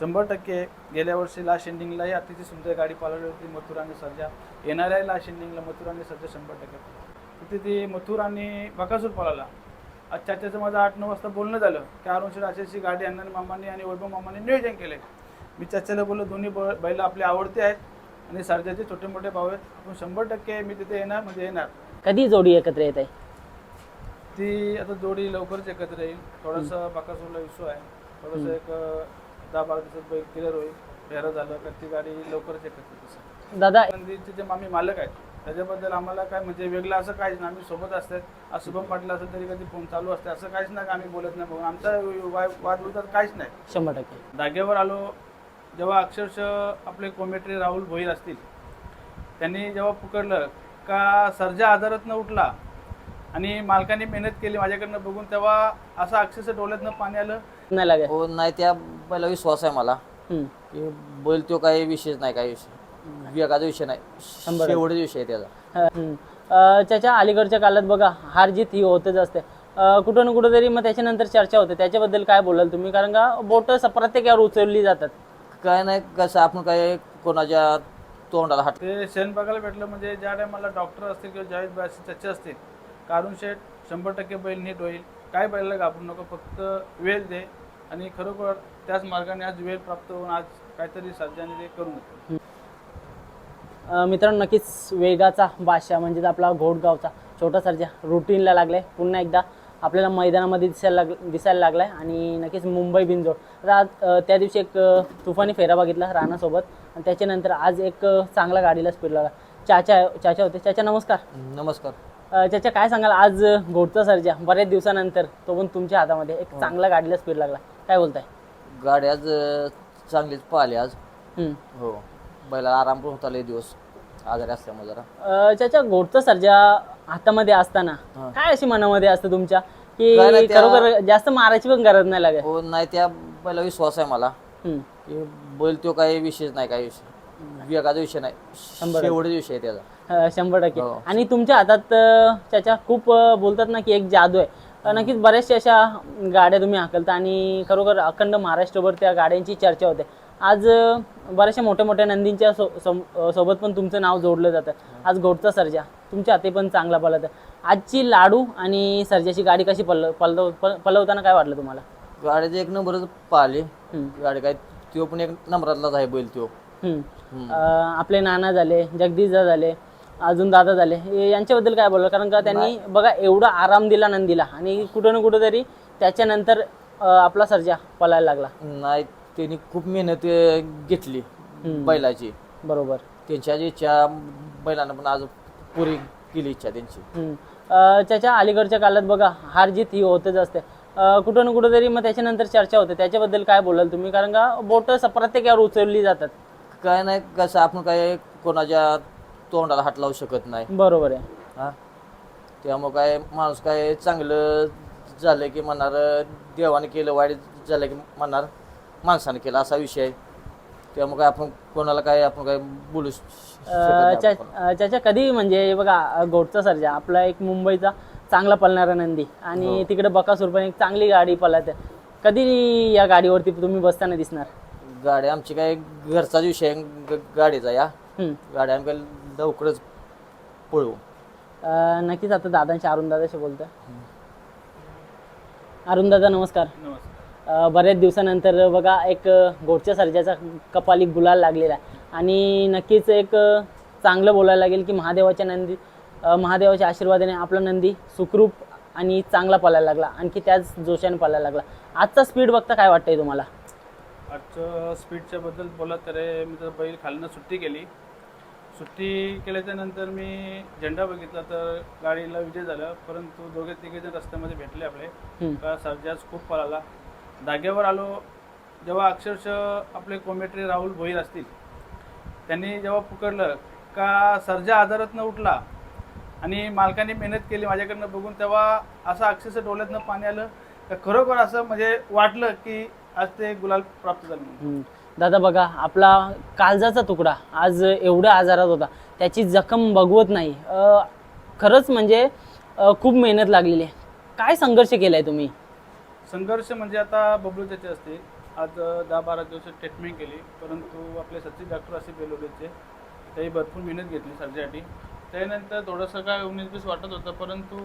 शंभर टक्के गेल्या वर्षी लास्ट एंडिंगलाही अतिशय सुंदर गाडी पाळवली होती मथुर आणि सर्जा. येणाऱ्या लास्ट एंडिंगला मथुर आणि सर्जा शंभर टक्के तिथे ती मथुर आणि बकासूर पळाला आज चाच्याचं माझं आठ नऊ वाजता बोलणं झालं की अरुण अशी गाडी अण्णा मामांनी आणि वैभव मामांनी नियोजन केले मी चाच्याला बोललो दोन्ही ब बैल आपले आवडते आहेत आणि सर्जाचे छोटे मोठे भाऊ आहेत. आपण शंभर टक्के मी तिथे येणार म्हणजे येणार. कधी जोडी एकत्र येत आहे? ती आता जोडी लवकरच एकत्र येईल. थोडंसं बाकासूरला इश्यू आहे. थोडंसं एक दहा बारा दिवसात बैल क्लिअर होईल. फेरं झालं ती गाडी लवकरच तसं दादा आम्ही मालक आहेत त्याच्याबद्दल आम्हाला काय म्हणजे वेगळं असं काहीच नाही. आम्ही सोबत असतात आज शुभम पाटील असं तरी कधी फोन चालू असते असं काहीच नाही का आम्ही बोलत नाही म्हणून आमचा वा- वादविवाद काहीच नाही. शंभर टक्के. जागेवर आलो जेव्हा अक्षरशः आपले कोमेट्री राहुल भोईर असतील त्यांनी जेव्हा पुकडलं का सर्जा आजारातनं उठला आणि मालकाने मेहनत केली माझ्याकडनं बघून तेव्हा असं अक्षरशः डोळ्यातनं पाणी आलं. नाही लागेल हो नाही त्या बैला विश्वास आहे मला. की बैल तो काही विषयच नाही काही विषय. विवेकाचा विषय नाही. शंभर शेवटचा विषय आहे त्याचा. अं, त्याच्या अलीकडच्या काळात बघा हार जीत ही होतच असते. अं, कुठं ना कुठं तरी मग त्याच्यानंतर चर्चा होते. त्याच्याबद्दल काय बोलाल तुम्ही? कारण का बोट प्रत्येकावर उचलली जातात. काय नाही कसं आपण काय कोणाच्या तोंडाला हात ते शेण बघायला भेटलं म्हणजे ज्या टायमाला डॉक्टर असतील किंवा जावेद भाई असतील त्याचे असतील कारून शेठ शंभर टक्के बैल नीट होईल. काय बैलाला घाबरू नको फक्त वेळ दे. आणि खरोखर त्याच मार्गाने आज वेळ प्राप्त होऊन आज काहीतरी सर्जाने ते अं, मित्रांनो नक्कीच वेगाचा बादशाह म्हणजेच आपला घोडगावचा छोटा सर्जा रुटीनला लागलाय. पुन्हा एकदा आपल्याला मैदानामध्ये दिसायला लाग दिसायला लागलाय. आणि नक्कीच मुंबई बिनजोड. आज, त्या दिवशी एक तुफानी फेरा बघितला राणासोबत आणि त्याच्यानंतर आज एक चांगला गाडीला स्पीड लागला चाचा चाचा होते. चाचा नमस्कार. नमस्कार. चाचा काय सांगाल? आज घोडचा सर्जा बऱ्याच दिवसानंतर तो पण तुमच्या हातामध्ये एक चांगला गाडीला स्पीड लागला. काय बोलताय? गाडी आज चांगलीच पाहिली आज. हम्म. हो. बैला आराम पण होता लय दिवस. आजारी असल्यामुळे जरा. अं, त्याच्या घोडचा सर्जा हातामध्ये असताना हा. काय अशी मनामध्ये असतं तुमच्या? की खरोखर जास्त मारायची पण गरज नाही लागत? हो नाही त्या बैला विश्वास आहे मला. बैल तो काही विषयच नाही काही विषय विषय नाही. शंभर शेवटचा विषय आहे त्याचा. अं, शंभर टक्के. हो. आणि तुमच्या हातात अं, त्याच्या खूप अं, बोलतात ना की एक जादू आहे. अं, नक्कीच बऱ्याचशा अशा गाड्या तुम्ही हाकलता आणि खरोखर अखंड महाराष्ट्रभर त्या गाड्यांची चर्चा होते. आज अं, बऱ्याचशा मोठ्या मोठ्या नंदींच्या सो सम- अं, सोबत पण तुमचं नाव जोडलं जातं. आज घोडचा सर्जा. तुमच्या हाती पण चांगला पळत आहे. आजची लाडू आणि सर्जाची गाडी कशी पल पलव पल- पलवताना काय वाटलं तुम्हाला? गाडीचे एक नंबरच पाहिले हम्म. गाडी काय तो पण एक नंबरातलाच आहे बैल तो हम्म. अं, आपले नाना झाले जगदीशदा झाले अजून दादा झाले हे यांच्याबद्दल काय बोललं कारण का त्यांनी बघा एवढा आराम दिला नंदीला आणि कुठं ना कुठं तरी त्याच्यानंतर अं, आपला सर्जा पळायला लागला. नाही त्यांनी खूप मेहनत अं, घेतली बैलाची. बरोबर. त्यांच्या जी इच्छा बैलांना पण आज पुरी केली इच्छा त्यांची. हम्म. अं, त्याच्या अलीकडच्या काळात बघा हार जीत ही होतच असते. अं, कुठं ना कुठं तरी मग त्याच्यानंतर चर्चा होते. त्याच्याबद्दल काय बोलाल तुम्ही? कारण का बोट प्रत्येकावर उचलली जातात. काय नाही कसं आपण काय कोणाच्या तोंडाला हात लावू शकत नाही. बरोबर आहे. हा? त्यामुळे काय माणूस काय चांगलं झालं की म्हणणार देवाने केलं वाईट झालं की म्हणणार माणसाने केलं असा विषय आहे. त्यामुळे काय आपण कोणाला काय आपण काय बोलू श- शकत अं, नाही त्या- आपण. अं, त्याच्या कधी म्हणजे बघा अं, घोटचा सर्जा आपला एक मुंबईचा चांगला पळणारा नंदी आणि हो. तिकडे बकासूर पण एक चांगली गाडी पळत. आहे कधी या गाडीवरती तुम्ही बसताना दिसणार. गाडी आमची काय घरचाच विषय आहे, ग- गाडीचा या. हम्म. गाडी आम्ही काय लवकरच पळवू. अं, नक्कीच आता दादांशी अरुण दादाशी बोलतोय. अरुण दादा नमस्कार. नमस्कार. अं, बऱ्याच दिवसानंतर बघा एक अं, घोटच्या सर्जाचा कपाली गुलाल लागलेला आहे. आणि नक्कीच एक अं, चांगलं बोलायला लागेल की महादेवाच्या नंदी अं, महादेवाच्या आशीर्वादाने आपला नंदी सुखरूप आणि चांगला पळायला लागला. आणखी त्याच जोशाने पळायला लागला. आजचा स्पीड बघता काय वाटतंय तुम्हाला? आजचं स्पीडच्या बद्दल बोला तर मी तर बैल खालनं सुट्टी केली. सुट्टी केल्याच्यानंतर मी झेंडा बघितला तर गाडीला विजय झाला. परंतु दोघे तिघे जण रस्त्यामध्ये भेटले आपले. का सर्जाच खूप पळाला. धाग्यावर आलो. जेव्हा अक्षरशः आपले कोमेट्री राहुल भोईर असतील त्यांनी जेव्हा पुकडलं का सर्जा आजारातनं उठला? आणि मालकाने मेहनत केली माझ्याकडनं बघून तेव्हा असं अक्षरशः डोळ्यातनं पाणी आलं. का खरोखर असं म्हणजे वाटलं की आज ते गुलाल प्राप्त झालं. हम्म. दादा बघा आपला काळजाचा तुकडा आज एवढ्या आजारात होता त्याची जखम बघवत नाही. अं, खरंच म्हणजे अं, खूप मेहनत लागलेली आहे. काय संघर्ष केलाय तुम्ही? संघर्ष म्हणजे आता बबलू त्याचे असतील आज अ, दहा बारा दिवस ट्रीटमेंट केली परंतु आपले सचिन डॉक्टर असे बेलोडेचे त्याही भरपूर मेहनत घेतली सर्जरीसाठी त्यानंतर थोडंसं काय उन्नीस बीस वाटत होतं परंतु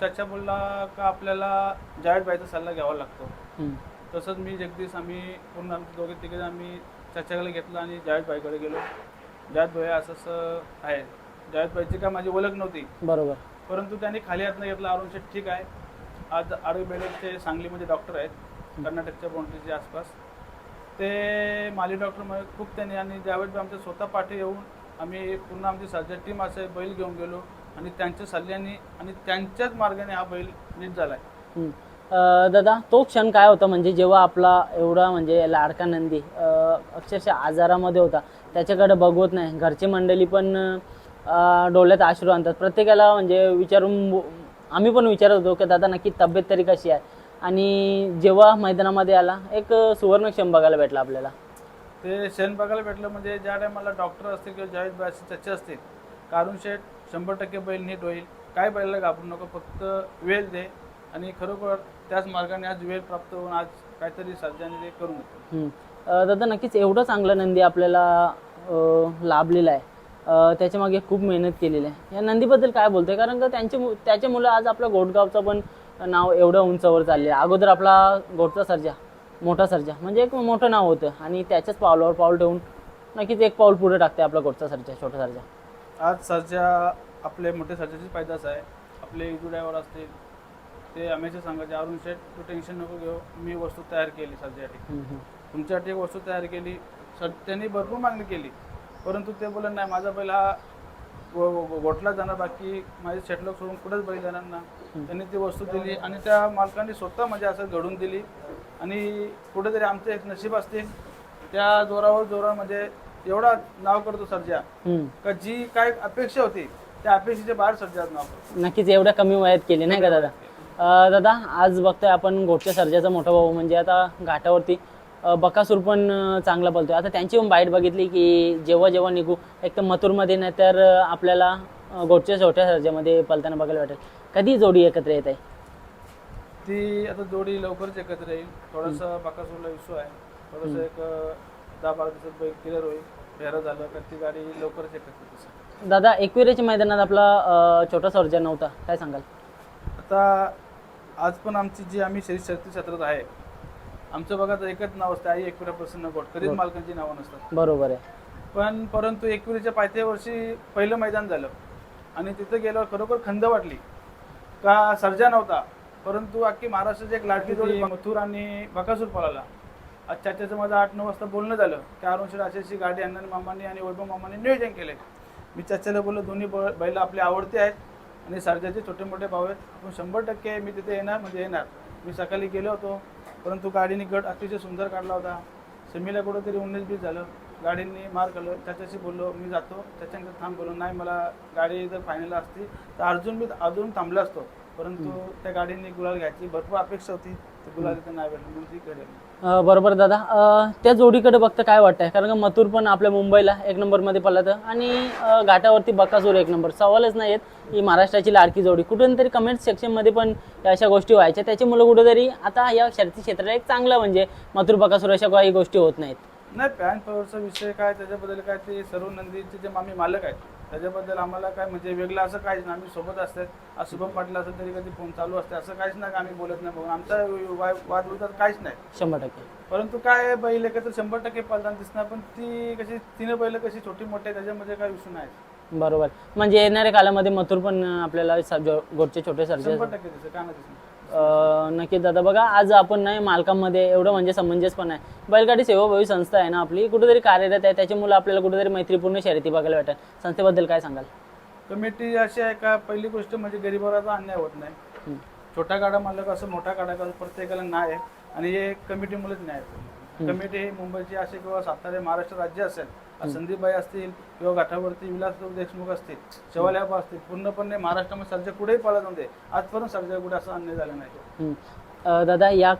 त्याच्या बोलला का आपल्याला जावेद बाईचा सल्ला घ्यावा लागतो. हम्म. तसंच मी जगदीश आम्ही पूर्ण आमचे दोघे तिघे आम्ही त्याच्याकडे घेतलं आणि जावेद बाईकडे गेलो. जावेद भाई असं असं आहे जावेद बाईची काय माझी ओळख नव्हती. बरोबर. परंतु त्यांनी खाली हातनं घेतलं अरुण शेठ ठीक आहे. आज आरोग्य बेडेचे सांगलीमध्ये डॉक्टर आहेत कर्नाटकच्या बाउंड्रीच्या आसपास. ते माली डॉक्टर खूप त्यांनी आणि ज्यावेळेस आमच्या स्वतः पाठी येऊन आम्ही पूर्ण आमची सर्जरी टीम असं बैल घेऊन गेलो आणि त्यांच्या सल्ल्याने आणि त्यांच्याच मार्गाने हा बैल नीट झाला आहे दादा तो क्षण काय होता? म्हणजे जेव्हा आपला एवढा म्हणजे लाडका नंदी अक्षरशः आजारामध्ये होता. त्याच्याकडे बघवत नाही. घरची मंडळी पण डोळ्यात आश्रू आणतात. प्रत्येकाला म्हणजे विचारून आम्ही पण विचारत होतो की दादा नक्की तब्येत तरी कशी आहे? आणि जेव्हा मैदानामध्ये आला एक सुवर्ण क्षण बघायला भेटला आपल्याला. ते क्षण बघायला भेटलं म्हणजे ज्या टायमाला डॉक्टर असतील किंवा जावेद बाई असतील त्याचे असतील कारून शेठ शंभर टक्के बैल नीट होईल. काय बैलाला घाबरू नको फक्त वेळ दे. आणि खरोखर त्याच मार्गाने आज वेळ प्राप्त होऊन आज काहीतरी सर्जाने ते करून. अं, दादा नक्कीच एवढं चांगलं नंदी आपल्याला अं, लाभलेलं आहे. अं, त्याच्यामागे खूप मेहनत केलेली आहे. या नंदीबद्दल काय बोलतोय? कारण का त्यांचे मु- त्याच्या मुलं आज आपल्या गोटगावचं पण नाव एवढं उंचावर चालले अगोदर आपला गोटचा सर्जा मोठा सर्जा म्हणजे एक मोठं नाव होतं. आणि त्याच्याच पावलावर पाऊल ठेवून नक्कीच एक पाऊल पुढे टाकते आपला गोटचा सर्जा छोटा सर्जा. आज सर्जा आपले मोठे सर्जाची पायदास आहे. आपले ड्रायव्हर असतील ते हमेशा सांगायचे अरुण शेठ तू टेन्शन नको घेऊ मी वस्तू तयार केली हम्म. तुमच्यासाठी एक वस्तू तयार केली सर त्यांनी भरपूर मागणी केली परंतु ते बोलत नाही माझा बैल हा गोठला जाणार बाकी माझे शेटलोक सोडून कुठेच बैल जाणार ना. त्यांनी ती वस्तू दिली आणि त्या मालकाने स्वतः म्हणजे असं घडून दिली आणि कुठेतरी आमचं एक नशीब असतील त्या जोरावर जोरावर म्हणजे एवढा नाव करतो सर्जा. हम्म. का जी काय अपेक्षा होती त्या अपेक्षेच्या बाहेर सर्जा आज नाव करतो. नक्कीच एवढ्या कमी वयात केली नाही का दादा? दादा आज बघतोय आपण गोटच्या सर्जाचा मोठा भाऊ म्हणजे आता घाटावरती बकासूर पण चांगला बोलतोय आता त्यांची पण बाईट बघितली की जेव्हा जेव्हा निघू एक तर मथुरमध्ये नाही तर आपल्याला गोटच्या छोट्या सर्जामध्ये पलताना बघायला भेटेल कधी जोडी एकत्र येत आहे? ती आता जोडी लवकरच एकत्र येईल. थोडंसं बाकासूरला इश्यू आहे. थोडंसं एक दहा बारा दिवसात क्लिअर होईल फेरं झालं का ती गाडी लवकरच एकत्र दादा एकविरेच्या मैदानात आपला छोटा सर्जा नव्हता. काय सांगाल? आता आज पण आमची जी आम्ही शरीर शक्ती क्षेत्रात आहे आमचं बघा तर एकच नाव असतं आई एकविरा प्रसन्न गोट. कधीच. मालकांची नावं नसतात. बरोबर आहे. पण परंतु एकविरीच्या पायथ्या वर्षी पहिलं मैदान झालं. आणि तिथं गेल्यावर खरोखर खंत वाटली. का सर्जा नव्हता परंतु अख्खी महाराष्ट्राची एक लाडकी जोडी मथुर आणि बकासूर पळाला. आज त्याचं माझं आठ नऊ वाजता बोलणं झालं. की अरुण शेठ अशी अशी गाडी अण्णाने मामांनी आणि वैभव मामांनी नियोजन केलंय. मी चाच्याला बोललो दोन्ही बैल आपले आवडते आहेत. आणि सारजाचे छोटे मोठे भाव आहेत. आपण शंभर टक्के मी तिथे येणार म्हणजे येणार. मी सकाळी गेलो होतो परंतु गाडीने गट अतिशय सुंदर काढला होता. सेमीला कुठंतरी उन्नीस बीस झालं. गाडीने मार खाल्लं. त्याच्याशी बोललो मी जातो. त्याच्यानंतर थांब बोललो नाही मला गाडी जर फायनल असती तर अर्जुन मी अजून थांबलो असतो. परंतु त्या गाडीने गुलाल घ्यायची. भरपूर अपेक्षा होती. ते गुलाल इथं नाही भेटलं. म्हणून ती करेल अं, बरोबर दादा. अं, त्या जोडीकडे बघता काय वाटतंय? कारण का मथुर पण आपल्या मुंबईला एक नंबरमध्ये पडलं आणि अं, घाटावरती बक्कासूर एक नंबर. सवालच नाही आहेत ही महाराष्ट्राची लाडकी जोडी. कुठून तरी कमेंट सेक्शनमध्ये पण या अशा गोष्टी व्हायच्या. त्याच्यामुळे कुठेतरी आता या शर्ती क्षेत्राला एक चांगलं म्हणजे मथुर बकासूर अशा काही गोष्टी होत नाहीत. नाही पॅन पॉवरचा विषय काय? त्याच्याबद्दल काय? ते सर्व नंदीचे जे आम्ही मालक आहेत त्याच्याबद्दल आम्हाला काय म्हणजे वेगळं असं काहीच नाही. आम्ही सोबत असतात आज शुभम पाटील असेल तरी कधी फोन चालू असते असं काहीच नाही का आम्ही बोलत नाही बघून आमचा वा- वादविवाद काहीच नाही. शंभर टक्के. परंतु काय बैल एकत्र शंभर टक्के पलताना दिसणार पण ती कशी तिनं बैल कशी छोटी मोठी आहे, त्याच्यामध्ये काय विषय नाही. बरोबर. म्हणजे येणाऱ्या कालामध्ये मथुर पण आपल्याला स- जो- गोटचे छोटे सर्जे शंभर टक्के दिसत काय नाही दिसणार. नक्कीच दादा. बघा आज आपण नाही मालकांमध्ये एवढं म्हणजे समंजस पण आहे. बैलगाडी सेवाभावी संस्था आहे ना आपली. कुठेतरी कार्यरत आहे. त्याच्यामुळे आपल्याला कुठेतरी मैत्रीपूर्ण शर्यती बघायला भेटेल. संस्थेबद्दल काय सांगाल? कमिटी अशी आहे का पहिली गोष्ट म्हणजे गरिबाचा अन्याय होत नाही. छोटा गाडा मालक असं मोठा गाडा कसं प्रत्येकाला न्याय आहे. आणि हे कमिटीमुळेच न्याय. कमिटी ही मुंबईची असे किंवा सातारा महाराष्ट्र राज्य असेल संदीपबाई असतील किंवा घाटावरती विलासराव देशमुख असतील शेवाल्याबा असतील पूर्णपणे महाराष्ट्रामध्ये सर्जा कुठेही जाऊन दे आजपर्यंत सर्जा कुठे असं अन्याय झाला नाही दादा या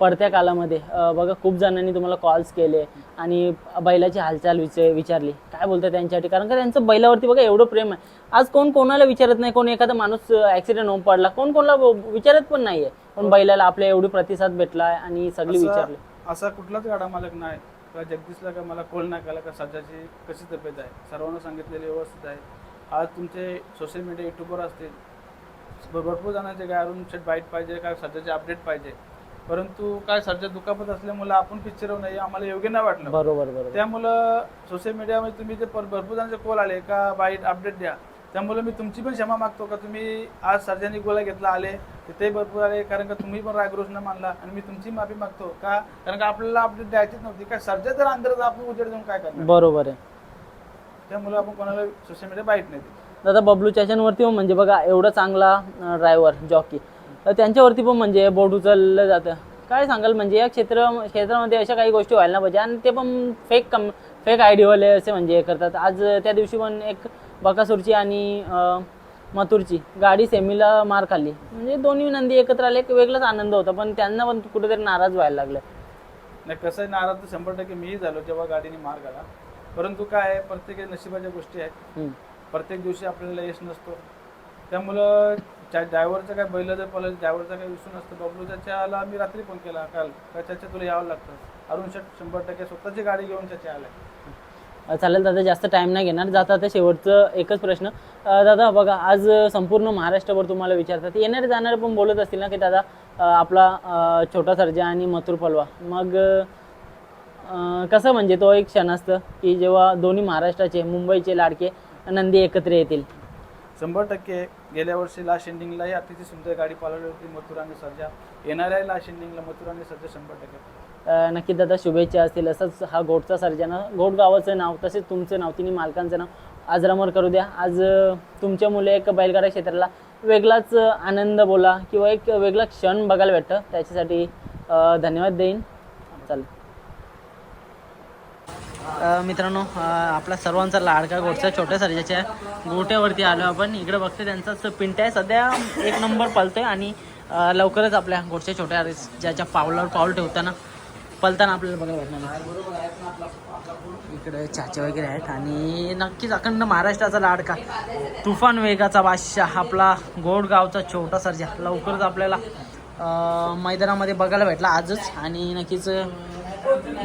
पडत्या कालामध्ये अं, बघा खूप जणांनी तुम्हाला कॉल्स केले आणि बैलाची हालचाल विच विचारली. काय बोलतात त्यांच्यासाठी? कारण का त्यांचं बैलावरती बघा एवढं प्रेम आहे. आज कोण कोणाला विचारत नाही? कोण एखादा माणूस ऍक्सिडेंट होऊन पडला कोण कोणाला विचारत पण नाहीये. पण बैलाला आपल्या एवढी प्रतिसाद भेटला आणि सगळी विचारली. असा कुठलाच गाडा मालक नाही. का जगदीशला का मला कॉल नाही केला का सध्याची कशी तब्येत आहे? सर्वांना सांगितलेले व्यवस्थित आहे. आज तुमचे सोशल मीडिया युट्यूबर असतील. भर- भरपूर जणांचे काय अरुण शेट बाईट पाहिजे काय सध्याचे अपडेट पाहिजे. परंतु काय सध्या दुखापत असल्यामुळे आपण पिक्चर नाही आम्हाला योग्य नाही वाटलं. बरोबर बरोबर. त्यामुळं सोशल मीडियामध्ये तुम्ही जे पर- भरपूर जणांचे कॉल आले का बाईट अपडेट द्या. त्यामुळे मी तुमची पण क्षमा मागतो का? तुम्ही आज सर्जानी गोळा घेतला आले तर ते भरपूर आले कारण का तुम्ही पण रागरोष न मानला आणि मी तुमची माफी मागतो का? कारण का आपल्याला अपडेट द्यायचीच नव्हती. का सर्जा जर अंदर आपण उजेड जाऊन काय करणार? बरोबर आहे. त्यामुळे आपण कोणाला सोशल मीडिया बाईट नाही देत दादा बबलू चाच्यांवरती पण म्हणजे बघा एवढा चांगला ड्रायव्हर जॉकी तर त्यांच्यावरती पण म्हणजे बोट उचललं जातं. काय सांगाल? म्हणजे या क्षेत्र क्षेत्रामध्ये अशा काही गोष्टी व्हायला नाही पाहिजे आणि ते पण फेक कम फेक आयडियावाले असे म्हणजे हे करतात. आज त्या दिवशी पण एक बकासूरची आणि मथुरची. गाडी सेमीला मार खाल्ली. म्हणजे दोन्ही नंदी एकत्र आले एक वेगळाच आनंद होता. पण त्यांना पण कुठेतरी नाराज व्हायला लागलं. नाही कसं नाराज तर शंभर टक्के मीही झालो जेव्हा गाडीने मार घाला परंतु काय आहे प्रत्येक नशिबाच्या गोष्टी आहेत. प्रत्येक दिवशी आपल्याला यश नसतो. त्यामुळं ड्रायव्हरचा काय बैल जर पळेल ड्रायव्हरचा काही विषय नसतो. बबलू त्याच्याला मी रात्री फोन केला काल. का त्याच्या तुला यावं लागतं? अरुण शेट शंभर टक्के स्वतःची गाडी घेऊन त्याच्या आलाय. अ, चालेल दादा जास्त टाईम नाही घेणार. जाता आता शेवटचं एकच प्रश्न. दादा बघा आज संपूर्ण महाराष्ट्रभर तुम्हाला विचारतात. येणारे जाणारे पण बोलत असतील ना की दादा आपला छोटा सर्जा आणि मथुर पलवा. मग कसं म्हणजे तो एक क्षण असतं की जेव्हा दोन्ही महाराष्ट्राचे मुंबईचे लाडके नंदी एकत्र येतील? शंभर टक्के. गेल्या वर्षी लास्ट एंडिंगलाही अतिशय सुंदर गाडी पालवली होती मथुर आणि सर्जा. येणाऱ्या लास्ट एंडिंगला मथुर आणि सर्जा शंभर टक्के. नक्की दादा शुभेच्छा असतील. असंच हा घोटचा सर्जन घोट गावाचं नाव तसेच तुमचं नाव तिन्ही मालकांचं नाव आज रमर करू द्या. आज तुमच्या मुले एक बैलगाडा क्षेत्राला वेगळाच आनंद बोला किंवा एक वेगळा क्षण बघायला भेटतं. त्याच्यासाठी धन्यवाद देईन. चालेल मित्रांनो आपला सर्वांचा लाडका गोडचा छोट्या सर्जाच्या गोट्यावरती आलो आपण. इकडे बघतो त्यांचाच पिंट आहे. सध्या एक नंबर पळतोय आणि लवकरच आपल्या गोडच्या छोट्या ज्याच्या पावलावर पाऊल ठेवताना पलताना आपल्याला बघायला भेटणार इकडे चाचे वगैरे आहेत आणि नक्कीच अखंड महाराष्ट्राचा लाडका. तुफान वेगाचा बादशाह आपला गोडगावचा छोटा सर्जा. लवकरच आपल्याला मैदानामध्ये बघायला भेटला आजच. आणि नक्कीच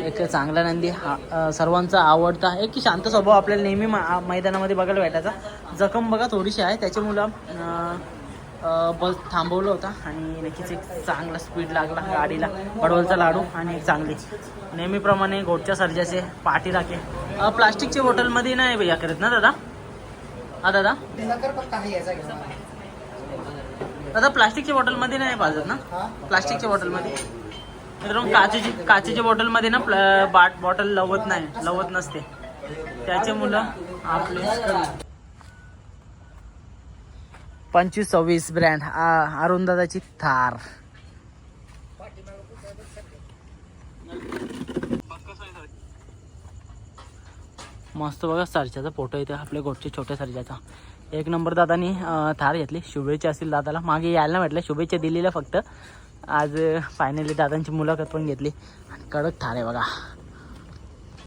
एक चांगला नंदी हा सर्वांचा आवडता एक शांत स्वभाव आपल्याला नेहमी मा- मैदानामध्ये बघायला भेटायचा. जखम बघा थोडीशी आहे. त्याच्यामुळं बस थांबवलं होता आणि नक्कीच एक चांगला स्पीड लागला गाडीला. पडवलचा लाडू आणि चांगली. नेहमीप्रमाणे गोडच्या सर्जाचे पाठी राखे प्लास्टिकच्या बॉटलमध्ये नाही भैया करत ना दादा? हा दादा? दादा प्लास्टिकच्या बॉटलमध्ये नाही पाजत ना? प्लास्टिकच्या बॉटलमध्ये. मित्रांनो काचेची काचेच्या बॉटलमध्ये ना प्ल- बाट बॉटल लवत नाही लवत नसते. त्याचे मुलं आपले पंचवीस सव्वीस ब्रँड. अरुण दादाची थार. मस्त बघा सरच्याचा फोटो येते आपल्या गोटच्या छोट्या सरच्याचा. एक नंबर दादानी थार घेतली. शुभेच्छा असतील दादाला. मागे यायला म्हटलं शुभेच्छा दिलेल्या फक्त. आज फायनली दादांची मुलाखत पण घेतली. आणि कडक थार आहे बघा.